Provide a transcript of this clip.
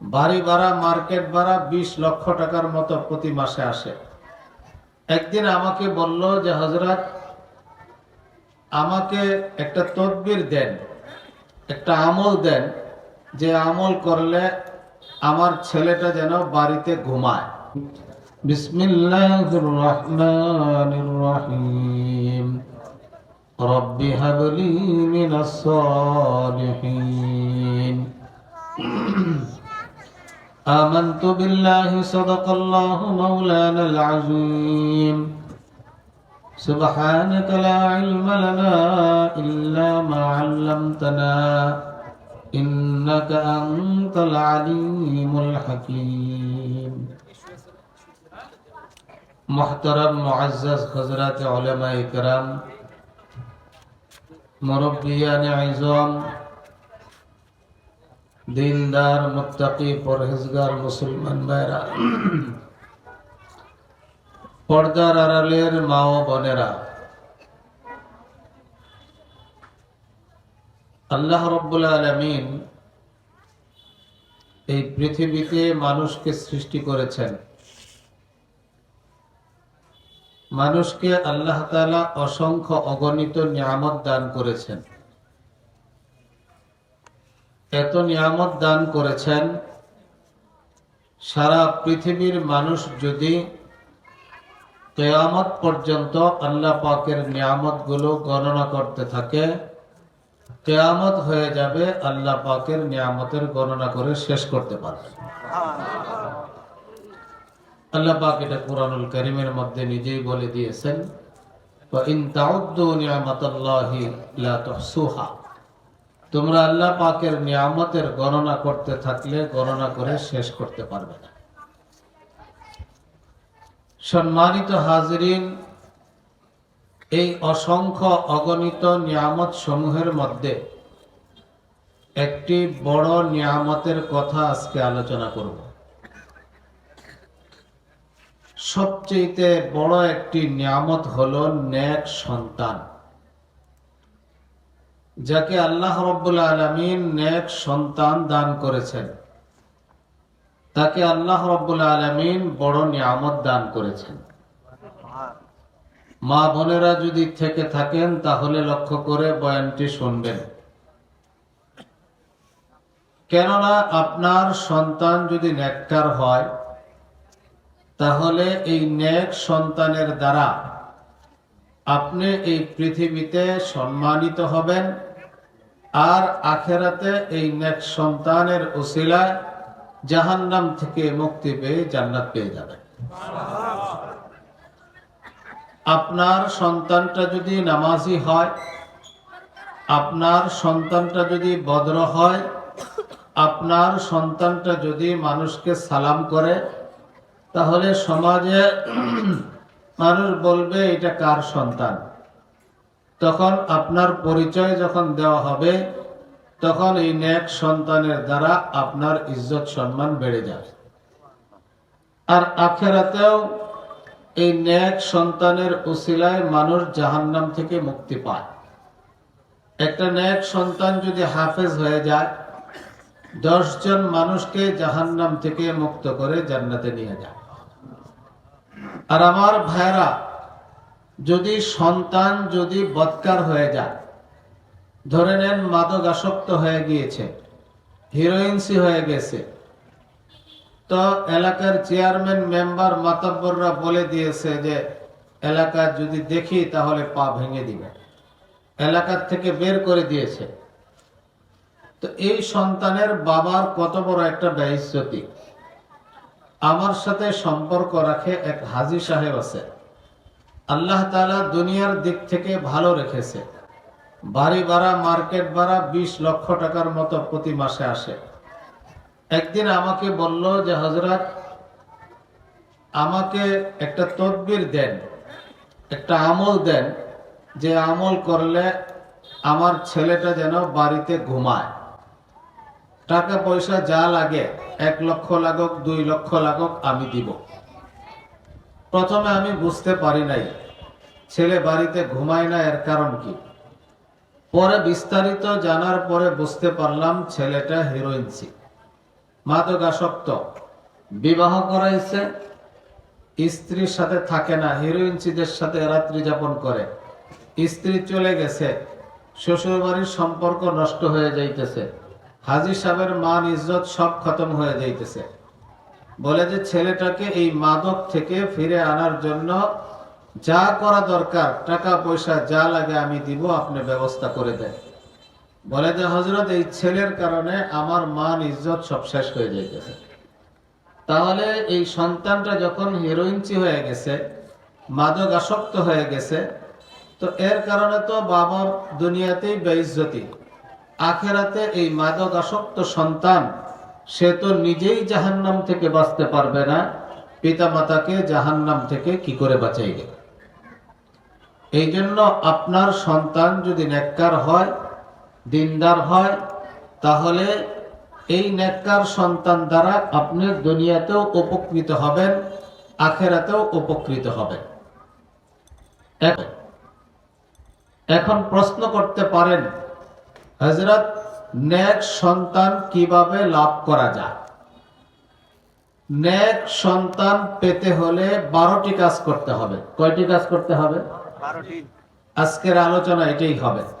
বাড়ি ভাড়া, মার্কেট ভাড়া বিশ লক্ষ টাকার মতো প্রতি মাসে আসে। একদিন আমাকে বলল যে হজরত আমাকে একটা তদবির দেন, একটা আমল দেন, যে আমল করলে আমার ছেলেটা যেন বাড়িতে ঘুমায়। সালিহিন। آمنت بالله صدق الله مولانا العظيم. سبحانك لا علم لنا إلا ما علمتنا إنك أنت العليم الحكيم. محترم معزز حضرات علماء کرام مربیان عظام দিনদার, মুত্তাকি, পরহেজগার, মুসলমান ভাইরা। পর্দার আড়ালের মা ও বোনেরা, আল্লাহ রব্বুল আলমিন এই পৃথিবীতে মানুষকে সৃষ্টি করেছেন। মানুষকে আল্লাহ তাআলা অসংখ্য অগণিত নিয়ামত দান করেছেন। এত নিয়ামত দান করেছেন, সারা পৃথিবীর মানুষ যদি কেয়ামত পর্যন্ত আল্লাহ পাকের নিয়ামতগুলো গণনা করতে থাকে, কেয়ামত হয়ে যাবে আল্লাহ পাকের নিয়ামতের গণনা করে শেষ করতে পারবে। আল্লাহ পাক এটা কোরআনুল করিমের মধ্যে নিজেই বলে দিয়েছেন ইন তাউদ্দু নিয়ামতাল্লাহি লা তুহসুহা। তোমরা আল্লাহ পাকের নিয়ামতের গণনা করতে থাকলে গণনা করে শেষ করতে পারবে না। সম্মানিত হাজরিন, এই অসংখ্য অগণিত নিয়ামত সমূহের মধ্যে একটি বড় নিয়ামতের কথা আজকে আলোচনা করব। সবচেয়ে বড় একটি নিয়ামত হল ন্যাক সন্তান। যাকে আল্লাহ রব্বুল আলমিন নেক সন্তান দান করেছেন, তাকে আল্লাহ রব্বুল আলমিন বড় নিয়ামত দান করেছেন। মা বোনেরা যদি থেকে থাকেন, তাহলে লক্ষ্য করে বয়ানটি শুনবেন। কেননা আপনার সন্তান যদি নেককার হয়, তাহলে এই নেক সন্তানের দ্বারা আপনি এই পৃথিবীতে সম্মানিত হবেন। আর আখেরাতে এই নেক সন্তানের ওসিলায় জাহান্নাম থেকে মুক্তি পেয়ে জান্নাত পেয়ে যাবে। আপনার সন্তানটা যদি নামাজি হয়, আপনার সন্তানটা যদি বদ্র হয়, আপনার সন্তানটা যদি মানুষকে সালাম করে, তাহলে সমাজে মানুষ বলবে, এটা কার সন্তান? তখন আপনার পরিচয় যখন দেওয়া হবে, তখন এই ন্যাক সন্তানের দ্বারা আপনার ইজ্জত সম্মান বেড়ে যাবে। আর আখেরাতেও এই ন্যাক সন্তানের উসিলায় মানুষ জাহান্নাম থেকে মুক্তি পায়। একটা ন্যাক সন্তান যদি হাফেজ হয়ে যায় দশজন মানুষকে জাহান্নাম থেকে মুক্ত করে জান্নাতে নিয়ে যায়। আর আমার ভাইরা যদি সন্তান যদি বৎকার হয়ে যায়, ধরে নেন মাদক আসক্ত হয়ে গিয়েছে, হিরোইনসি হয়ে গেছে, তো এলাকার চেয়ারম্যান, মেম্বার, মাতব্বররা বলে দিয়েছে যে, এলাকা যদি দেখি তাহলে পা ভেঙে দিবে। এলাকার থেকে বের করে দিয়েছে। তো এই সন্তানের বাবার কত বড় একটা ব্যয়িষ্যতি আমার সাথে সম্পর্ক রাখে এক হাজি সাহেব আছে। আল্লাহ তালা দুনিয়ার দিক থেকে ভালো রেখেছে। বাড়ি ভাড়া, মার্কেট ভাড়া বিশ লক্ষ টাকার মতো প্রতি মাসে আসে। একদিন আমাকে বলল যে হজরত আমাকে একটা তদবির দেন, একটা আমল দেন, যে আমল করলে আমার ছেলেটা যেন বাড়িতে ঘুমায়। টাকা পয়সা যা লাগে, এক লক্ষ লাগুক, দুই লক্ষ লাগুক, আমি দিব। প্রথমে আমি বুঝতে পারি নাই, ছেলে বাড়িতে ঘুমায় না, এর কারণ কি? পরে বিস্তারিত জানার পরে বুঝতে পারলাম ছেলেটা হিরোইন ছিল মাদকাসক্ত বিবাহ করাইছে, স্ত্রীর সাথে থাকে না হিরোইনচিদের সাথে রাত্রি যাপন করে। স্ত্রী চলে গেছে শ্বশুর বাড়ির সম্পর্ক নষ্ট হয়ে যাইতেছে। হাজি সাহেবের মান ইজ্জত সব খতম হয়ে যাইতেছে। বলে যে ছেলেটাকে এই মাদক থেকে ফিরে আনার জন্য যা করা দরকার, টাকা পয়সা যা লাগে আমি দিব, আপনি ব্যবস্থা করে দেন। বলে যে হজরত এই ছেলের কারণে আমার মান, ইজ্জত সব শেষ হয়ে যাইতেছে। তাহলে এই সন্তানটা যখন হিরোইনচি হয়ে গেছে, মাদক আসক্ত হয়ে গেছে, তো এর কারণে তো বাবার দুনিয়াতেই বেইজ্জতি। আখেরাতে এই মাদক আসক্ত সন্তান সে তো নিজেই জাহান্নাম থেকে বাঁচতে পারবে না পিতা মাতাকে জাহান্নাম থেকে কি করে বাঁচাইবে? এই জন্য আপনার সন্তান যদি নেককার হয়, দিনদার হয়, তাহলে এই নেককার সন্তান দ্বারা আপনি দুনিয়াতেও উপকৃত হবেন, আখেরাতেও উপকৃত হবেন। এখন প্রশ্ন করতে পারেন হজরত নেক সন্তান কীভাবে লাভ করা যায়? ন্যাক সন্তান পেতে হলে বারোটি কাজ করতে হবে। কয়টি কাজ করতে হবে? আজকের আলোচনা এটাই হবে।